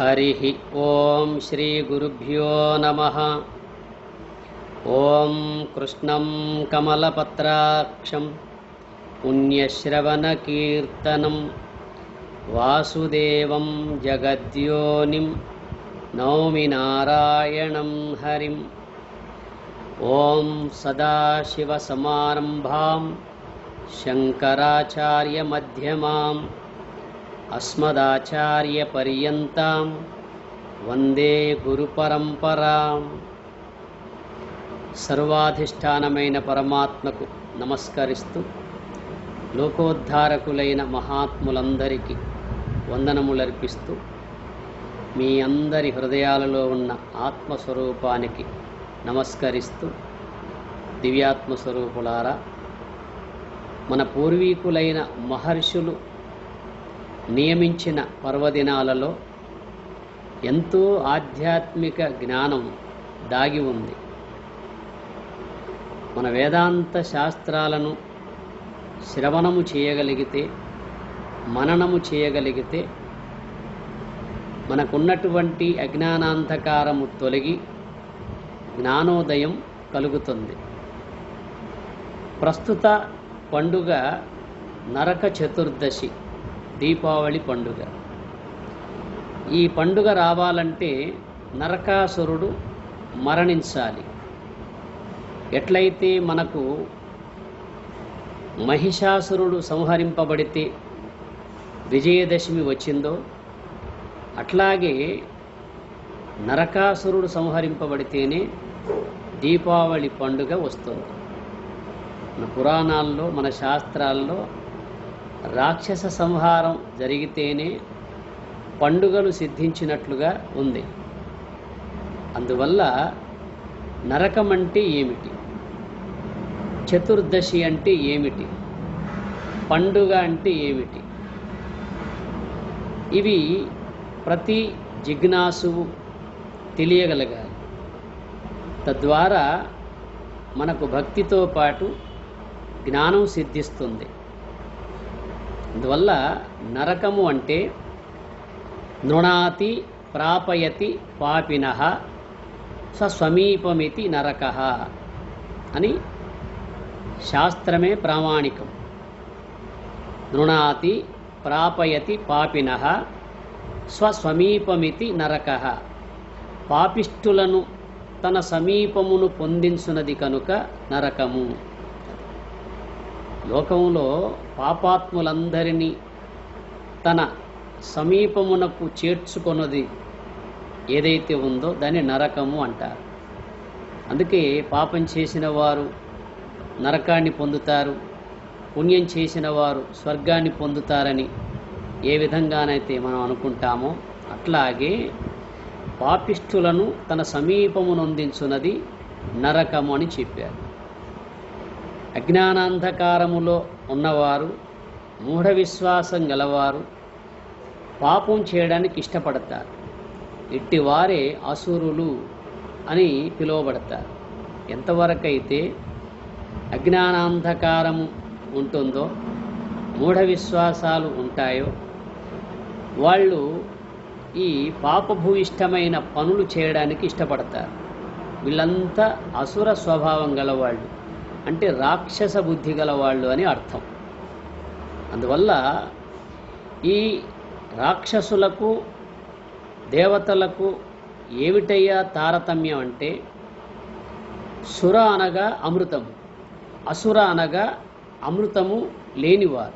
हरिः ॐ श्रीगुरुभ्यो नमः। ॐ कृष्णं कमलपत्राक्षं पुण्यश्रवणकीर्तनं वासुदेवं जगद्योनिं नौमि नारायणं हरिम्। ॐ सदाशिवसमारम्भां शङ्कराचार्यमध्यमाम् अस्मदाचार्यपर्यन्तां వందే గురుపరంపరాం సర్వాధిష్టానమైన పరమాత్మకు నమస్కరిస్తూ లోకోద్ధారకులైన మహాత్ములందరికీ వందనములర్పిస్తూ మీ అందరి హృదయాలలో ఉన్న ఆత్మస్వరూపానికి నమస్కరిస్తూ దివ్యాత్మస్వరూపులారా మన పూర్వీకులైన మహర్షులు నియమించిన పర్వదినాలలో ఎంతో ఆధ్యాత్మిక జ్ఞానం దాగి ఉంది. మన వేదాంత శాస్త్రాలను శ్రవణము చేయగలిగితే మననము చేయగలిగితే మనకున్నటువంటి అజ్ఞానాంధకారము తొలగి జ్ఞానోదయం కలుగుతుంది. ప్రస్తుత పండుగ నరక చతుర్దశి. దీపావళి పండుగ. ఈ పండుగ రావాలంటే నరకాసురుడు మరణించాలి. ఎట్లయితే మనకు మహిషాసురుడు సంహరింపబడితే విజయదశమి వచ్చిందో అట్లాగే నరకాసురుడు సంహరింపబడితేనే దీపావళి పండుగ వస్తుంది. మన పురాణాల్లో మన శాస్త్రాల్లో రాక్షస సంహారం జరిగితేనే పండుగలు సిద్ధించినట్లుగా ఉంది. అందువల్ల నరకం అంటే ఏమిటి? చతుర్దశి అంటే ఏమిటి? పండుగ అంటే ఏమిటి? ఇవి ప్రతి జిజ్ఞాసువు తెలియగలగాలి. తద్వారా మనకు భక్తితో పాటు జ్ఞానం సిద్ధిస్తుంది. అందువల్ల నరకము అంటే నృణాతి ప్రాపయతి పాపిన స్వస్వమీపమితి నరక అని శాస్త్రమే ప్రామాణికం. నృణాతి ప్రాపయతి పాపిన స్వస్వమీపమితి నరక. పాపిష్టులను తన సమీపమును పొందించున్నది కనుక నరకము. లోకంలో పాపాత్ములందరినీ తన సమీపమునకు చేర్చుకొన్నది ఏదైతే ఉందో దాన్ని నరకము అంటారు. అందుకే పాపం చేసిన వారు నరకాన్ని పొందుతారు పుణ్యం చేసిన వారు స్వర్గాన్ని పొందుతారని ఏ విధంగానైతే మనం అనుకుంటామో అట్లాగే పాపిష్ఠులను తన సమీపమునొందించున్నది నరకము అని చెప్పారు. అజ్ఞానాంధకారములో ఉన్నవారు మూఢ విశ్వాసం గలవారు పాపం చేయడానికి ఇష్టపడతారు. ఇట్టివారే అసురులు అని పిలువబడతారు. ఎంతవరకైతే అజ్ఞానాంధకారము ఉంటుందో మూఢ విశ్వాసాలు ఉంటాయో వాళ్ళు ఈ పాపభూయిష్టమైన పనులు చేయడానికి ఇష్టపడతారు. వీళ్ళంతా అసుర స్వభావం గలవాళ్ళు. అంటే రాక్షస బుద్ధి గలవాళ్ళు అని అర్థం. అందువల్ల ఈ రాక్షసులకు దేవతలకు ఏమిటయ్యా తారతమ్యం అంటే సుర అనగా అమృతము అసుర అనగా అమృతము లేనివారు.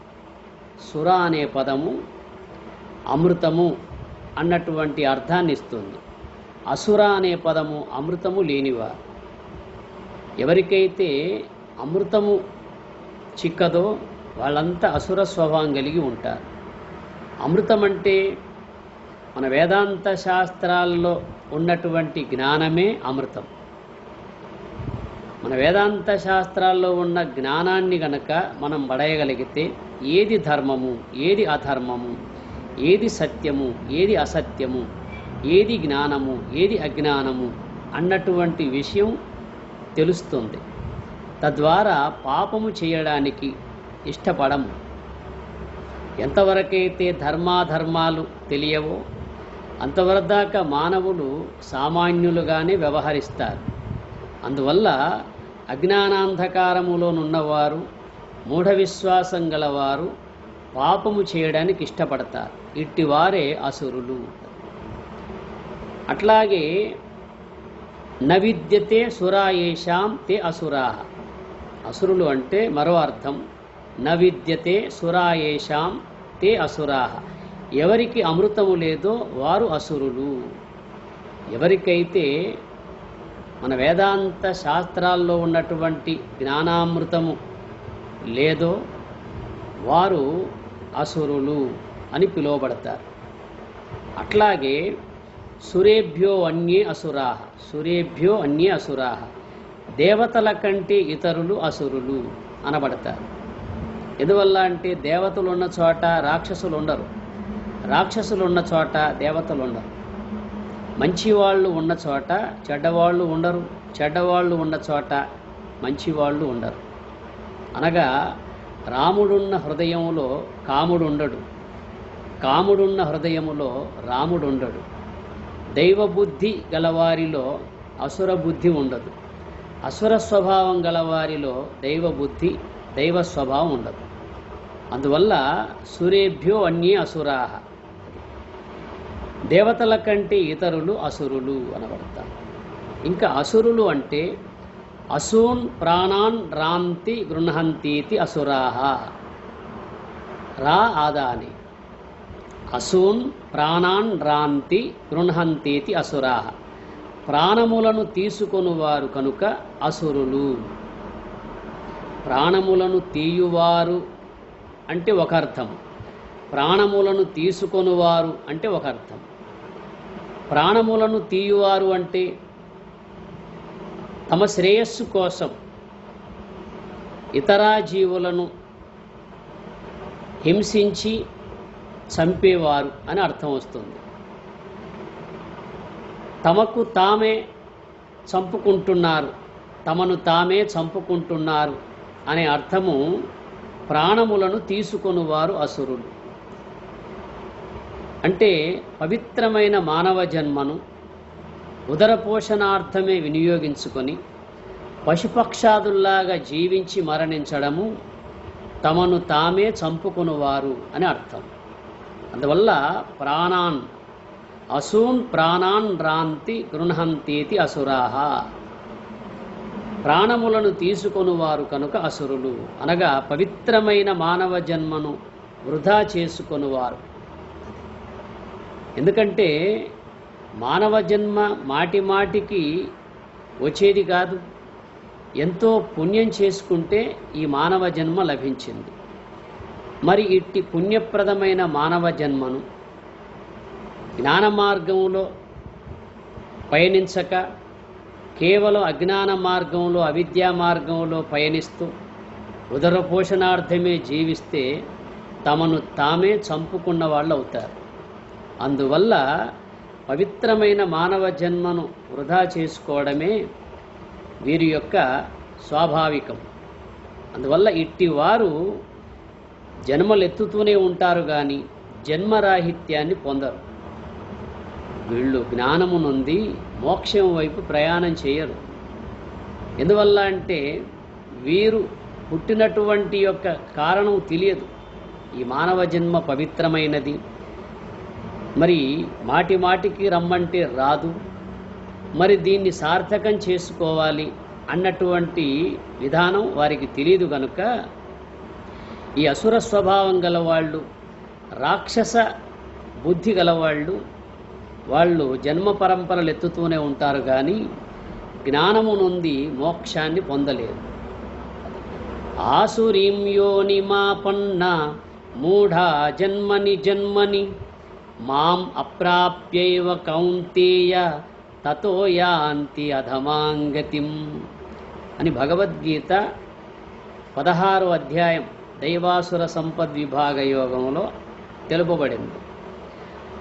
సుర అనే పదము అమృతము అన్నటువంటి అర్థాన్ని ఇస్తుంది. అసుర అనే పదము అమృతము లేనివారు. ఎవరికైతే అమృతము చిక్కదో వాళ్ళంతా అసుర స్వభావం కలిగి ఉంటారు. అమృతం అంటే మన వేదాంత శాస్త్రాల్లో ఉన్నటువంటి జ్ఞానమే అమృతం. మన వేదాంత శాస్త్రాల్లో ఉన్న జ్ఞానాన్ని గనక మనం పడేయగలిగితే ఏది ధర్మము ఏది అధర్మము ఏది సత్యము ఏది అసత్యము ఏది జ్ఞానము ఏది అజ్ఞానము అన్నటువంటి విషయం తెలుస్తుంది. తద్వారా పాపము చేయడానికి ఇష్టపడము. ఎంతవరకైతే ధర్మాధర్మాలు తెలియవో అంతవరదాకా మానవులు సామాన్యులుగానే వ్యవహరిస్తారు. అందువల్ల అజ్ఞానాంధకారములోనున్నవారు మూఢ విశ్వాసం గలవారు పాపము చేయడానికి ఇష్టపడతారు. ఇట్టివారే అసురులు. అట్లాగే నవిద్యతే సురాయేషాం తే అసురా. అసురులు అంటే మరో అర్థం నవిద్యతే సురాయేషాం తే అసురాహ ఎవరికి అమృతము లేదో వారు అసురులు. ఎవరికైతే మన వేదాంత శాస్త్రాల్లో ఉన్నటువంటి జ్ఞానామృతము లేదో వారు అసురులు అని పిలువబడతారు. అట్లాగే సురేభ్యో అన్యే అసురాహ సురేభ్యో అన్యే అసురాహ దేవతల కంటే ఇతరులు అసురులు అనబడతారు. ఎందువల్ల అంటే దేవతలు ఉన్న చోట రాక్షసులు ఉండరు. రాక్షసులు ఉన్న చోట దేవతలు ఉండరు. మంచివాళ్ళు ఉన్న చోట చెడ్డవాళ్ళు ఉండరు. చెడ్డవాళ్ళు ఉన్న చోట మంచివాళ్ళు ఉండరు. అనగా రాముడున్న హృదయంలో కాముడు ఉండడు. కాముడున్న హృదయములో రాముడు ఉండడు. దైవబుద్ధి గలవారిలో అసుర బుద్ధి ఉండదు. అసుర స్వభావం గలవారిలో దైవబుద్ధి దైవ స్వభావం ఉండదు. అందువల్ల సురేభ్యో అన్యే అసురాహ దేవతల కంటే ఇతరులు అసురులు అనబడతారు. ఇంకా అసురులు అంటే అసూన్ ప్రాణాన్ రాంతి గృహంతీతి అసురాహ రా ఆదాని. అసూన్ ప్రాణాన్ రాంతి గృహంతీతి అసురాహ ప్రాణములను తీసుకొనువారు కనుక అసురులు. ప్రాణములను తీయువారు అంటే ఒక అర్థం ప్రాణములను తీసుకొనువారు అంటే ఒక అర్థం ప్రాణములను తీయువారు అంటే తమ శ్రేయస్సు కోసం ఇతర జీవులను హింసించి చంపేవారు అని అర్థం వస్తుంది. తమకు తామే చంపుకుంటున్నారు. తమను తామే చంపుకుంటున్నారు అనే అర్థము ప్రాణములను తీసుకొనువారు అసురులు. అంటే పవిత్రమైన మానవ జన్మను ఉదర పోషణార్థమే వినియోగించుకొని పశుపక్షాదుల్లాగా జీవించి మరణించడము తమను తామే చంపుకునివారు అని అర్థం. అందువల్ల ప్రాణాన్ అసూన్ ప్రాణాన్ రాంతి గృహంతీతి అసురాహ. ప్రాణములను తీసుకొనువారు కనుక అసురులు. అనగా పవిత్రమైన మానవ జన్మను వృధా చేసుకొనువారు. ఎందుకంటే మానవ జన్మ మాటి మాటికి వచ్చేది కాదు. ఎంతో పుణ్యం చేసుకుంటే ఈ మానవ జన్మ లభించింది. మరి ఇట్టి పుణ్యప్రదమైన మానవ జన్మను జ్ఞాన మార్గంలో పయనించక కేవలం అజ్ఞాన మార్గంలో అవిద్యా మార్గంలో పయనిస్తూ ఉదర పోషణార్థమే జీవిస్తే తమను తామే చంపుకున్న వాళ్ళు అవుతారు అందువల్ల పవిత్రమైన మానవ జన్మను వృధా చేసుకోవడమే వీరి యొక్క స్వాభావికం. అందువల్ల ఇట్టి వారు జన్మలెత్తుతూనే ఉంటారు కానీ జన్మరాహిత్యాన్ని పొందరు. వీళ్ళు జ్ఞానము నుండి మోక్షం వైపు ప్రయాణం చేయరు. ఎందువల్ల అంటే వీరు పుట్టినటువంటి యొక్క కారణం తెలియదు. ఈ మానవ జన్మ పవిత్రమైనది. మరి మాటి మాటికి రమ్మంటే రాదు. మరి దీన్ని సార్థకం చేసుకోవాలి అన్నటువంటి విధానం వారికి తెలియదు కనుక ఈ అసుర స్వభావం గలవాళ్ళు రాక్షస బుద్ధి గలవాళ్ళు వాళ్ళు జన్మ పరంపరలు ఎత్తుతూనే ఉంటారు కానీ జ్ఞానము నుండి మోక్షాన్ని పొందలేరు ఆసురీం యోనిమాపన్న మూఢ జన్మని జన్మని మాం అప్రాప్యైవ కౌంతేయ తతో యాంతి అధమాంగతిం అని భగవద్గీత పదహారో అధ్యాయం దైవాసుర సంపద్ విభాగ యోగంలో తెలుపబడింది.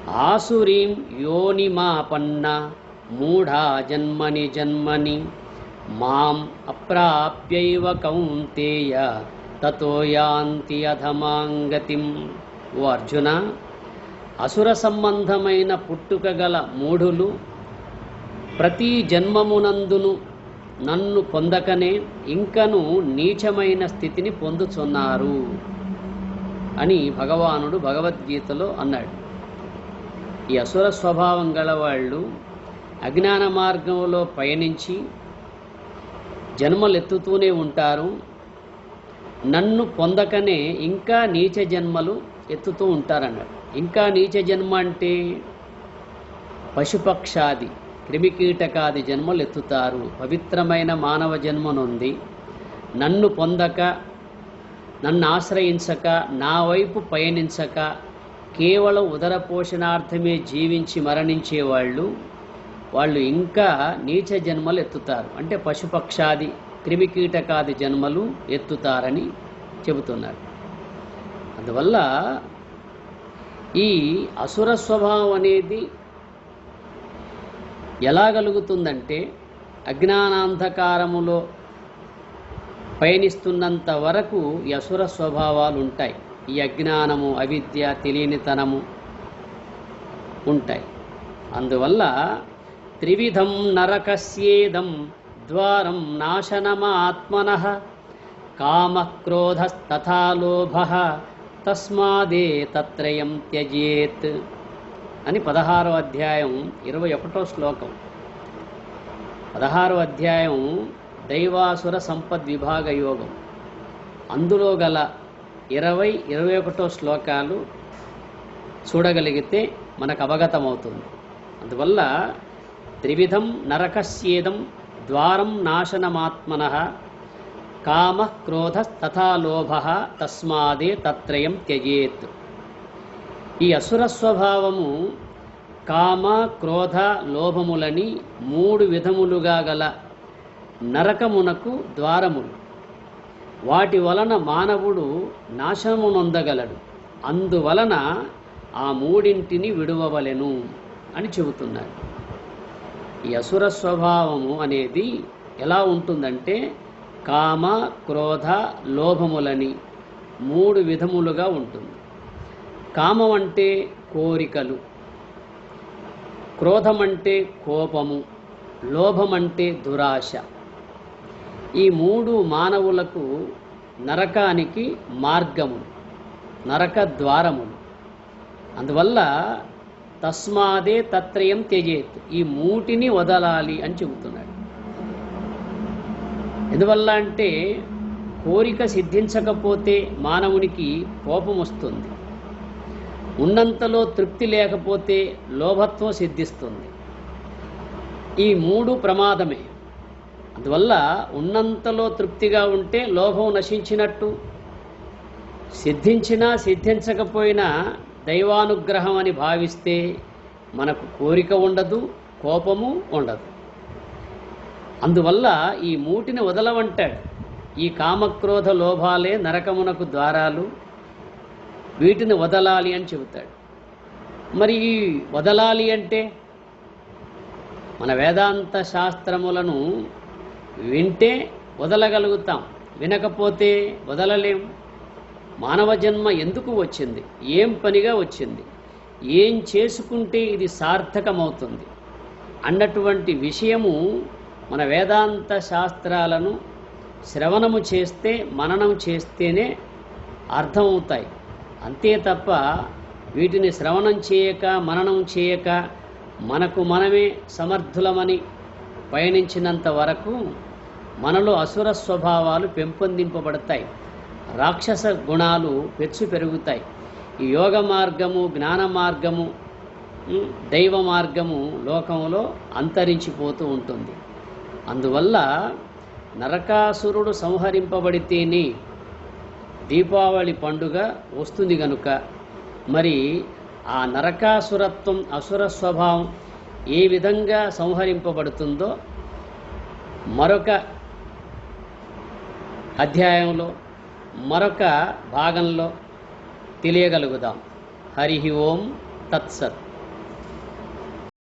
ఆసురీం యోనిమాపన్న మూఢా జన్మని జన్మని మాం అప్రాప్యైవ కౌంతేయ తతో యాంతి అధమాంగతిం. ఓ అర్జున అసుర సంబంధమైన పుట్టుక గల మూఢులు ప్రతి జన్మమునందును నన్ను పొందకనే ఇంకను నీచమైన స్థితిని పొందుచున్నారు అని భగవానుడు భగవద్గీతలో అన్నాడు. ఈ అసుర స్వభావం గలవాళ్ళు అజ్ఞాన మార్గంలో పయనించి జన్మలెత్తుతూనే ఉంటారు. నన్ను పొందకనే ఇంకా నీచ జన్మలు ఎత్తుతూ ఉంటారన్నాడు ఇంకా నీచ జన్మ అంటే పశుపక్షాది క్రిమికీటకాది జన్మలు ఎత్తుతారు పవిత్రమైన మానవ జన్మనుంది. నన్ను పొందక నన్ను ఆశ్రయించక నా వైపు పయనించక కేవలం ఉదర పోషణార్థమే జీవించి మరణించేవాళ్ళు వాళ్ళు ఇంకా నీచ జన్మలు ఎత్తుతారు. అంటే పశుపక్షాది క్రిమికీటకాది జన్మలు ఎత్తుతారని చెబుతున్నారు. అందువల్ల ఈ అసుర స్వభావం అనేది ఎలా కలుగుతుందంటే అజ్ఞానాంధకారములో పయనిస్తున్నంత వరకు ఈ అసుర స్వభావాలు ఉంటాయి. ఈ అజ్ఞానము అవిద్య తెలియనితనము ఉంటాయి. అందువల్ల త్రివిధం నరకస్యేదం ద్వారం నాశనమాత్మన కామ లోభ తస్మాదే తత్రయం త్యజేత్ అని పదహారో అధ్యాయం ఇరవై ఒకటో శ్లోకం. పదహారో అధ్యాయం దైవాసుర సంపద్ విభాగ యోగం. అందులో గల ఇరవై ఇరవై ఒకటో శ్లోకాలు చూడగలిగితే మనకు అవగతమవుతుంది. అందువల్ల త్రివిధం నరకస్యేదం ద్వారం నాశనమాత్మన కామ క్రోధ తథా లోభ తస్మాదే తత్రయం త్యజేత్. ఈ అసుర స్వభావము కామ క్రోధ లోభములని మూడు విధములుగా గల నరకమునకు ద్వారములు. వాటి వలన మానవుడు నాశనము నొందగలడు అందువలన ఆ మూడింటిని విడువవలెను అని చెబుతున్నారు. ఈ అసుర స్వభావము అనేది ఎలా ఉంటుందంటే కామ క్రోధ లోభములని మూడు విధములుగా ఉంటుంది. కామం అంటే కోరికలు క్రోధం అంటే కోపము లోభం అంటే దురాశ. ఈ మూడు మానవులకు నరకానికి మార్గములు నరక ద్వారములు. అందువల్ల తస్మాదే తత్రయం త్యజేత్ ఈ మూటిని వదలాలి అని చెబుతున్నాడు. ఎందువల్ల అంటే కోరిక సిద్ధించకపోతే మానవునికి కోపం వస్తుంది. ఉన్నంతలో తృప్తి లేకపోతే లోభత్వం సిద్ధిస్తుంది. ఈ మూడు ప్రమాదమే. అందువల్ల ఉన్నంతలో తృప్తిగా ఉంటే లోభం నశించినట్టు. సిద్ధించినా సిద్ధించకపోయినా దైవానుగ్రహం అని భావిస్తే మనకు కోరిక ఉండదు కోపము ఉండదు. అందువల్ల ఈ మూటిని వదలవంటాడు. ఈ కామక్రోధ లోభాలే నరకమునకు ద్వారాలు. వీటిని వదలాలి అని చెబుతాడు. మరి ఈ వదలాలి అంటే మన వేదాంత శాస్త్రములను వింటే వదలగలుగుతాం. వినకపోతే వదలలేం. మానవ జన్మ ఎందుకు వచ్చింది? ఏం పనిగా వచ్చింది? ఏం చేసుకుంటే ఇది సార్థకమవుతుంది? అన్నటువంటి విషయము మన వేదాంత శాస్త్రాలను శ్రవణము చేస్తే మననం చేస్తేనే అర్థమవుతాయి. అంతే తప్ప వీటిని శ్రవణం చేయక మననం చేయక మనకు మనమే సమర్థులమని పయనించినంత వరకు మనలో అసుర స్వభావాలు పెంపొందింపబడతాయి. రాక్షస గుణాలు పెచ్చు పెరుగుతాయి. ఈ యోగ మార్గము జ్ఞాన మార్గము దైవ మార్గము లోకంలో అంతరించిపోతూ ఉంటుంది. అందువల్ల నరకాసురుడు సంహరింపబడితేనే దీపావళి పండుగ వస్తుంది గనుక మరి ఆ నరకాసురత్వం అసుర స్వభావం ఏ విధంగా సంహరింపబడుతుందో మరొక అధ్యాయంలో మరొక భాగంలో తెలియగలుగుదాం. హరి ఓం తత్సత్.